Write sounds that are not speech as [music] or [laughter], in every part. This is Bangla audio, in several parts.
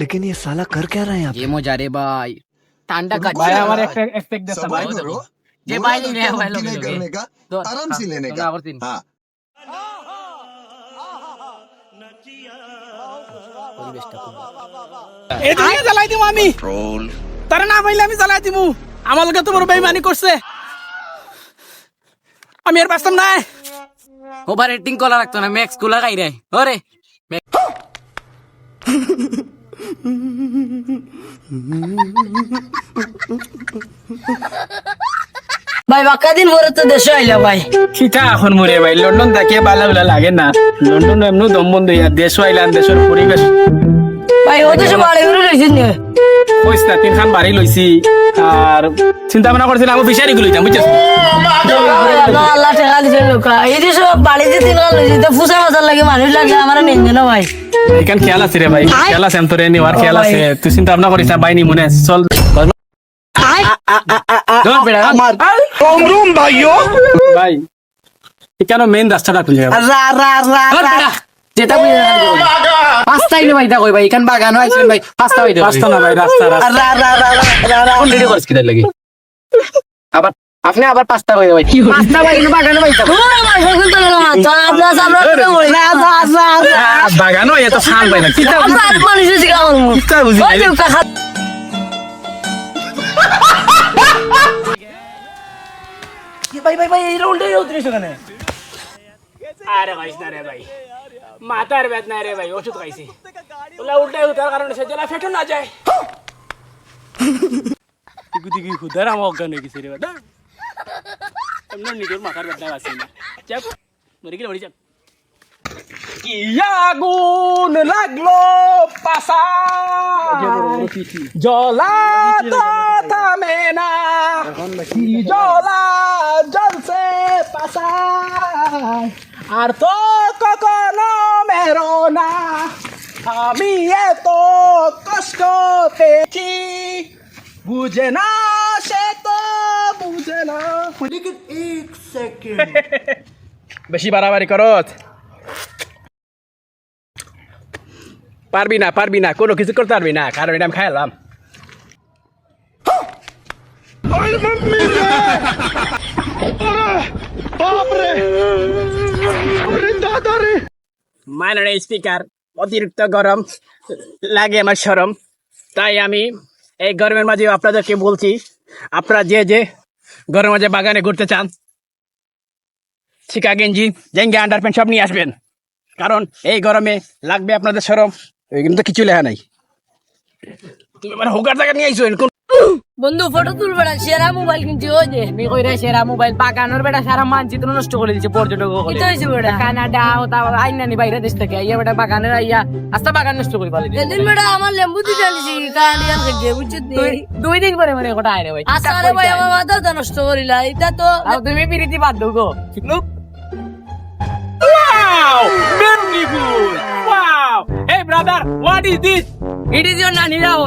लेकिन ये साला कर क्या रहा है यहाँ पे? যে মজা রে ভাই ঠান্ডা কাজ ভাই আমার একটা এক্সপেক্ট দিতে ভাই सवाल करो যে बोला ভাই तो নিলে ভাই डिले करने का दो- आराम से हाँ, लेने दो का आवर तीन। हाँ এদিকে জ্বালাই দিমু আমি তারা না পাইলে আমি জ্বালাই দিমু আমার লগে তোমার বেইমানি করছে আমি আর বাঁচতাম না ওভার রেটিং কলা রাখতো না ম্যাক্স কুলা গাই রে ওরে ভাই বাক্কা দিন পরে তো দেশে আইলা ভাই। কিটা এখন মরে ভাই? লন্ডন তাকে বালা বালা লাগে না। লন্ডন এমনি দম বন্ধ ইয়া দেশ আইলাম দেশের পরিবেশ। ভাই ও দেশে বাড়ি ঘুরে রয়েছেন নে। কইস না তিনখান বাড়ি লইছি আর চিন্তা ভাবনা করছিলাম আমি ফিশারি গুলো বুঝছিস আল্লাহ ঠেকা দিছে লোকা। এই দেশে বাড়ি দিতে গেল লইছি তো ফুসা বাজার লাগে মানুষ লাগে আমার নেন না ভাই। এখান খেয়াল আছে রে ভাই খেয়াল আছে তোরে নেওয়ার খেয়াল আছে। তুই চিন্তা ভাবনা করিস না বাইনি মনে আছে। চল। ভাই কেন মেইন রাস্তাটা যেটা বুঝে পাঁচটা ইলো ভাই দেখো ভাই এখান বাগান ভাই পাঁচটা ভাই রাস্তা না ভাই রাস্তা রাস্তা। আবার আপনি আবার পাঁচটা ভাই ভাই পাঁচটা ভাই বাগান ভাই ভাই বাগানও এত শান ভাই না। কিতা আপনার মানুষ শিখা আমার কিতা বুঝি? ওই যে কাকা আরে ভাই না রে ভাই। মাথার বেদনা রে ভাই ওষুধ খাইছি। ওলা উল্টে উঠার কারণে সে জেলা ফেটো না যায়। দিগু দিগু হুদার আমার অজ্ঞান হয়ে গেছে রে বাদা এমন নিজের মাথার বেদনা আছে না চাপ মরে গেলে মরে যাক কি আগুন লাগল পাশা জলা তো থামে না কি জলা জ্বলছে পাশায় আর তো কখনো মেরো না আমি এত কষ্ট পেয়েছি না বুঝে না [laughs] বেশি বাড়াবাড়ি করত। পারবি না পারবি না কোনো কিছু করতে পারবি না কারণ এটা আমি খাইলাম স্পিকার অতিরিক্ত গরম লাগে আমার সরম। তাই আমি এই গরমের মাঝে আপনাদেরকে বলছি আপনারা যে যে গরমের মাঝে বাগানে ঘুরতে চান? শিকা, গেঞ্জি জেঙ্গে আন্ডার প্যান্ট সব নিয়ে আসবেন। কারণ এই গরমে লাগবে আপনাদের সরম। কিন্তু কিছু লেখা নাই। তুমি মানে হোকার জায়গা নিয়ে আইসো বন্ধু ফটো তুলবে না সেরা মোবাইল কিনছি ওই যে আমি কইরা সেরা মোবাইল বাগানোর বেটা সারা মানচিত্র নষ্ট করে দিচ্ছে পর্যটক কি তো হয়েছে বেটা কানাডা ও তা আইনানি বাইরে দেশ থেকে আইয়া বেটা বাগানের আইয়া আস্তা বাগান নষ্ট করে পালি এদিন বেটা আমার লেম্বু দিতে আনিছি কান্ডিয়ান থেকে বুঝছিস নি? দুই দিন পরে মানে ওটা আইরে ভাই আচ্ছা রে ভাই আমার মাথা তো নষ্ট করিলা এটা তো আর তুমি পিরিতি বাদ দাও গো Wow! Beautiful! Wow! Hey brother, what is this? It is your Nani Rao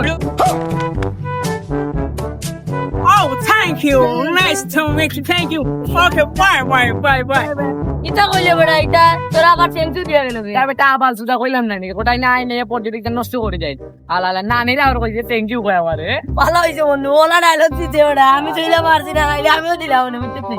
thank you. Nice to meet you. Thank you. Okay, bye, bye, bye, bye. এটা কইলে বেটা এটা তোরা আবার সেন্সু দিয়ে গেল সুদা কইলাম না না আইনে পর্যটকদের নষ্ট করে যায় আলা আলা নানিরা আর কইছে থ্যাংক ইউ কয় আমারে ভালো হয়েছে বন্ধু ওলা ডায়লগ দিতে ওটা আমি তুইলা মারছি না নাইলে আমিও দিলাম না নি